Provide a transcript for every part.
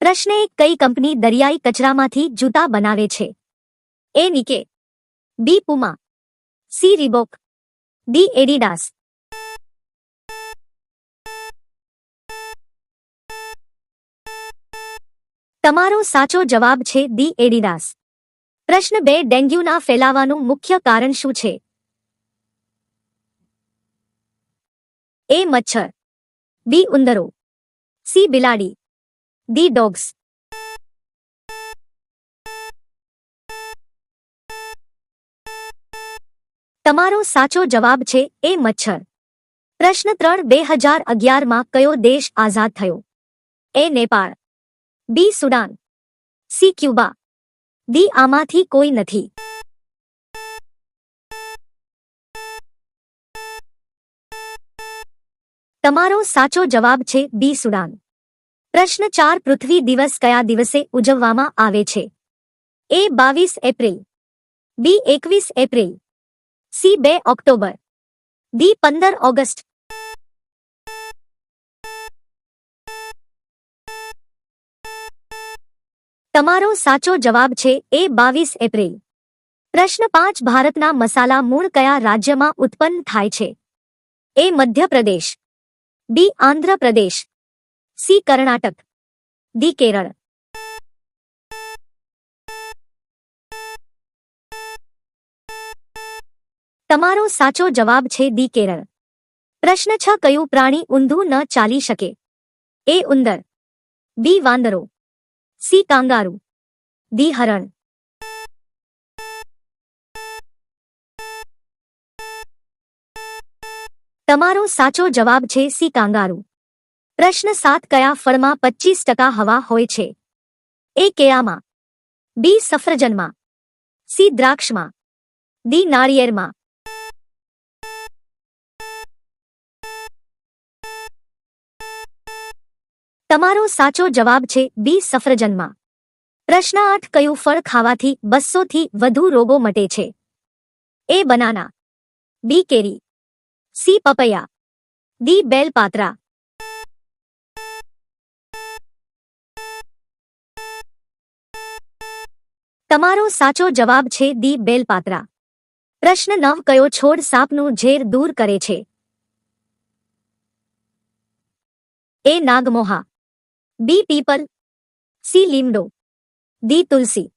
પ્રશ્ન એ કઈ કંપની દરિયાઈ કચરામાંથી જૂતા બનાવે છે? A Nike. B Puma. C Reebok. D Adidas. તમારો સાચો જવાબ છે દી એડિડાસ. પ્રશ્ન બે, ડેન્ગ્યુના ફેલાવાનું મુખ્ય કારણ શું છે? એ મચ્છર. બી ઉંદરો. સી બિલાડી. ડી ડોગ્સ તમારો સાચો જવાબ છે, એ મચ્છર. પ્રશ્ન ત્રણ, બે હજાર અગિયારમાં કયો દેશ આઝાદ થયો? A Nepal. B Sudan. C Cuba. D આમાંથી કોઈ નથી. તમારો સાચો જવાબ છે, બી સુડાન. પ્રશ્ન ચાર પૃથ્વી દિવસ કયા દિવસે ઉજવવામાં આવે છે? એ બાવીસ એપ્રિલ, બી એકવીસ એપ્રિલ, સી બે ઓક્ટોબર, ડી પંદર ઓગસ્ટ. તમારો સાચો જવાબ છે એ બાવીસ એપ્રિલ. પ્રશ્ન પાંચ, ભારતના મસાલા મૂળ કયા રાજ્યમાં ઉત્પન્ન થાય છે? A Madhya Pradesh, B Andhra Pradesh C Karnataka D Kerala તમારો સાચો જવાબ છે દી કેરળ પ્રશ્ન છ કયું પ્રાણી ઊંધું ન ચાલી શકે એ ઉંદર બી વાંદરો સી કાંગારુ ડી હરણ તમારો સાચો જવાબ છે સી કાંગારૂ પ્રશ્ન સાત કયા ફળમાં પચીસ ટકા હવા હોય છે? એ કેળામાં, બી સફરજનમાં, સી દ્રાક્ષમાં, ડી નાળિયેરમાં. તમારો સાચો જવાબ છે બી સફરજનમાં. પ્રશ્ન આઠ કયું ફળ ખાવાથી બસોથી વધુ રોગો મટે છે? એ બનાના, બી કેરી, સી પપૈયા, ડી બેલ તમારો સાચો જવાબ છે દી બેલપાત્રા. પ્રશ્ન નવ, કયો છોડ સાપનું ઝેર દૂર કરે છે? એ નાગમોહા. બી, પીપલ. સી, લીમડો. દી તુલસી.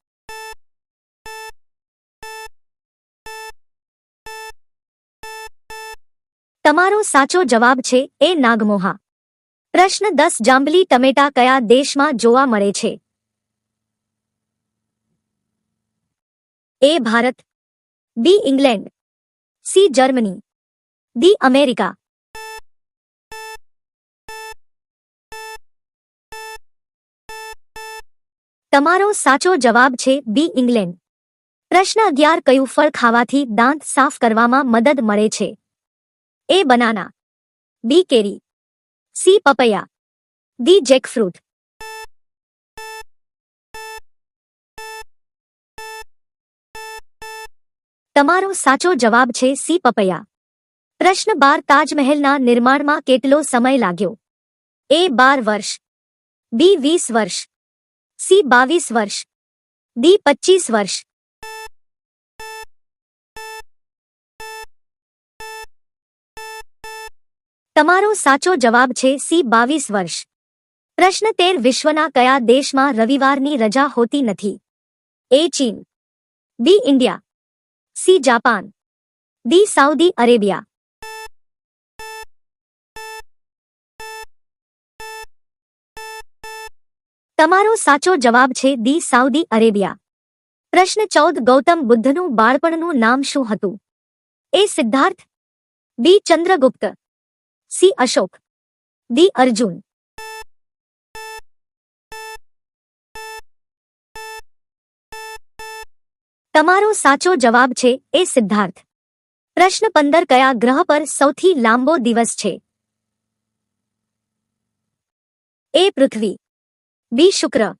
તમારો સાચો જવાબ છે એ નાગમોહા. પ્રશ્ન દસ, જાંબલી ટમેટા કયા દેશમાં જોવા મળે છે? A Bharat B England C Germany D America તમારો સાચો જવાબ છે બી ઇંગ્લેન્ડ પ્રશ્ન અગિયાર, કયું ફળ ખાવાથી દાંત સાફ કરવામાં મદદ મળે છે? એ બનાના બી કેરી સી પપૈયા ડી જેકફ્રૂટ તમારો સાચો જવાબ છે સી પપૈયા. પ્રશ્ન બાર તાજમહેલના નિર્માણમાં કેટલો સમય લાગ્યો? એ બાર વર્ષ. બી વીસ વર્ષ. સી બાવીસ વર્ષ. ડી પચીસ વર્ષ. તમારો સાચો જવાબ છે સી બાવીસ વર્ષ. પ્રશ્ન તેર વિશ્વના કયા દેશમાં રવિવારની રજા હોતી નથી? એ ચીન. B India. C Japan D Saudi Arabia તમારો સાચો જવાબ છે દી સાઉદી અરેબિયા પ્રશ્ન ચૌદ, ગૌતમ બુદ્ધનું બાળપણનું નામ શું હતું? A Siddhartha. B Chandragupta. C Ashok. D Arjun. તમારો સાચો જવાબ છે એ સિદ્ધાર્થ. પ્રશ્ન પંદર કયા ગ્રહ પર સૌથી લાંબો દિવસ છે? એ પૃથ્વી. બી શુક્ર.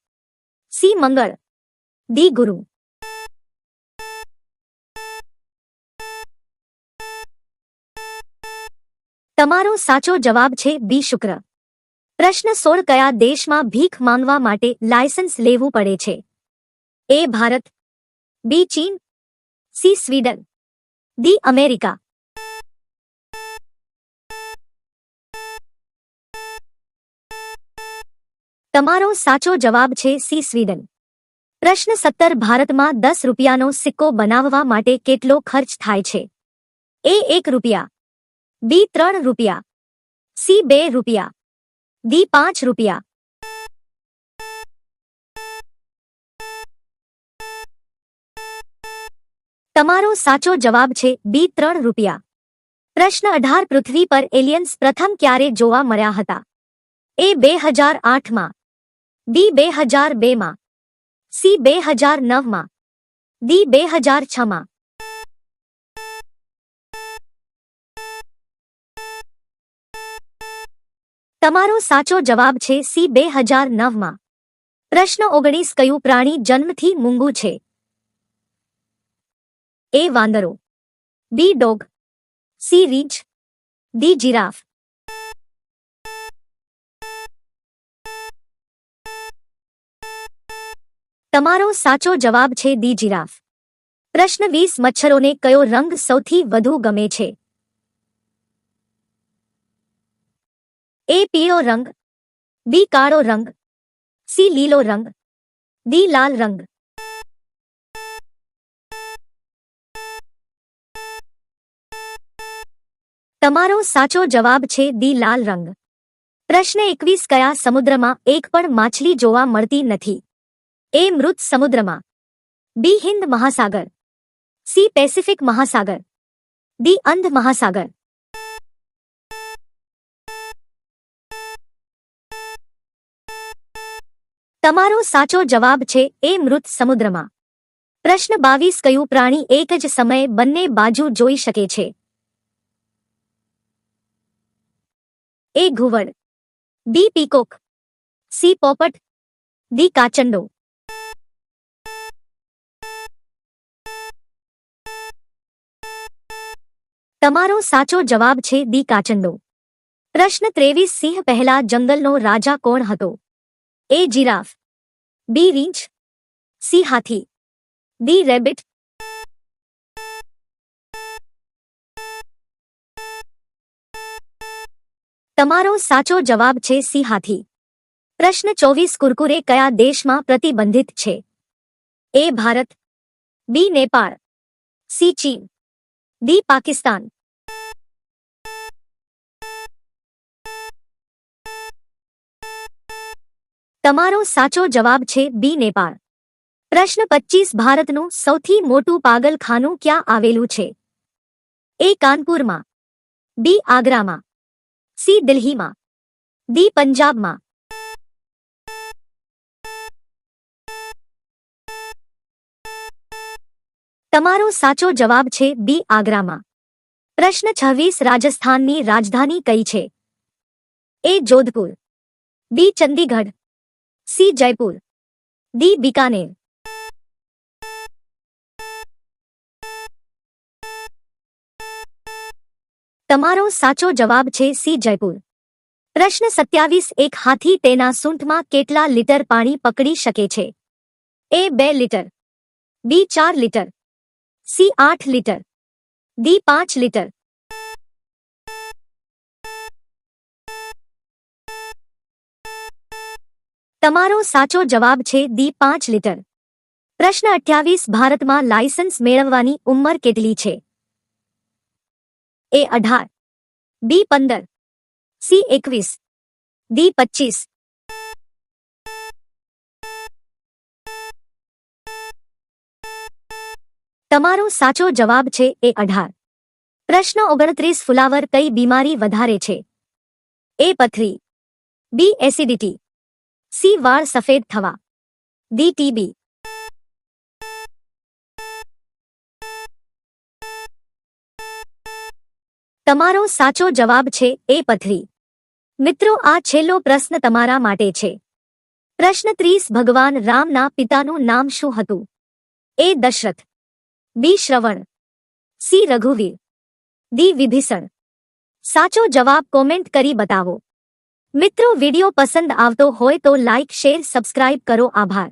સી મંગળ. ડી ગુરુ. તમારો સાચો જવાબ છે બી શુક્ર. પ્રશ્ન સોળ કયા દેશમાં ભીખ માંગવા માટે લાયસન્સ લેવું પડે છે? એ ભારત બી ચીન સી સ્વીડન ડી અમેરિકા તમારો સાચો જવાબ છે સી સ્વીડન પ્રશ્ન સત્તર ભારતમાં દસ રૂપિયાનો સિક્કો બનાવવા માટે કેટલો ખર્ચ થાય છે એ એક રૂપિયા બી ત્રણ રૂપિયા સી બે રૂપિયા ડી પાંચ રૂપિયા તમારો સાચો જવાબ છે બી, ત્રણ રૂપિયા. પ્રશ્ન અઢાર, પૃથ્વી પર એલિયન્સ પ્રથમ ક્યારે જોવા મળ્યા હતા? એ બે હજાર આઠમાં. બી બે હજાર બેમાં. સી બે હજાર નવમાં. ડી બે હજાર છમાં. તમારો સાચો જવાબ છે સી બે હજાર નવમાં. પ્રશ્ન ઓગણીસ, કયું પ્રાણી જન્મથી મૂંગું છે? એ વાંદરો. બી ડોગ સી રીંછ. D giraffe. તમારો સાચો જવાબ છે દી જીરાફ. પ્રશ્ન વીસ મચ્છરોને કયો રંગ સૌથી વધુ ગમે છે? એ પીળો રંગ. બી કાળો રંગ. સી લીલો રંગ. ડી લાલ રંગ. તમારો સાચો જવાબ છે દી લાલ રંગ. પ્રશ્ન એકવીસ કયા સમુદ્રમાં એક પણ માછલી જોવા મળતી નથી? એ મૃત સમુદ્રમાં. બી હિન્દ મહાસાગર. સી પેસિફિક મહાસાગર. ડી અંધ મહાસાગર. તમારો સાચો જવાબ છે એ મૃત સમુદ્રમાં. પ્રશ્ન બાવીસ કયું પ્રાણી એક જ સમયે બંને બાજુ જોઈ શકે છે? એ ઘુવડ બી પીકોક સી પોપટ દી કાચંડો તમારો સાચો જવાબ છે દી કાચંડો પ્રશ્ન ત્રેવીસ સિંહ પહેલા જંગલનો રાજા કોણ હતો? એ જીરાફ બી રીંછ સી હાથી દી રેબિટ તમારો સાચો જવાબ છે સી હાથી. પ્રશ્ન ચોવીસ કુરકુરે કયા દેશમાં પ્રતિબંધિત છે? A Bharat, B Nepal, C ચીન, ડી પાકિસ્તાન. તમારો સાચો જવાબ છે બી નેપાળ. પ્રશ્ન પચીસ ભારતનું સૌથી મોટું પાગલખાનું ક્યાં આવેલું છે? એ કાનપુરમાં, બી આગ્રામાં. સી દિલ્હીમાં. ડી પંજાબમાં. તમારો સાચો જવાબ છે બી આગ્રામાં. પ્રશ્ન છવ્વીસ રાજસ્થાનની રાજધાની કઈ છે? A Jodhpur. B Chandigarh. C Jaipur. D Bikaner. તમારો સાચો જવાબ છે સી જયપુર. પ્રશ્ન સત્યાવીસ એક હાથી તેના સૂંઠમાં કેટલા લીટર પાણી પકડી શકે છે? એ બે લીટર. બી ચાર લીટર. સી આઠ લીટર. ડી પાંચ લીટર. તમારો સાચો જવાબ છે દી પાંચ લીટર. પ્રશ્ન અઠ્યાવીસ ભારતમાં લાયસન્સ મેળવવાની ઉંમર કેટલી છે? એ અઢાર. બી પંદર. સી એકવીસ. ડી પચીસ. તમારો સાચો જવાબ છે એ અઢાર. પ્રશ્ન ઓગણત્રીસ ફુલાવર કઈ બીમારી વધારે છે? એ પથરી. બી એસિડિટી. સી વાળ સફેદ થવા. ડી ટીબી તમારો સાચો જવાબ છે એ પથરી. મિત્રો, આ છેલ્લો પ્રશ્ન તમારા માટે છે. પ્રશ્ન ત્રીસ, ભગવાન રામના પિતાનું નામ શું હતું? એ દશરથ, બી શ્રવણ, સી રઘુવીર દી વિભીષણ. સાચો જવાબ કોમેન્ટ કરી બતાવો. મિત્રો, વિડિયો પસંદ આવતો હોય તો લાઇક શેર, સબસ્ક્રાઇબ કરો. આભાર.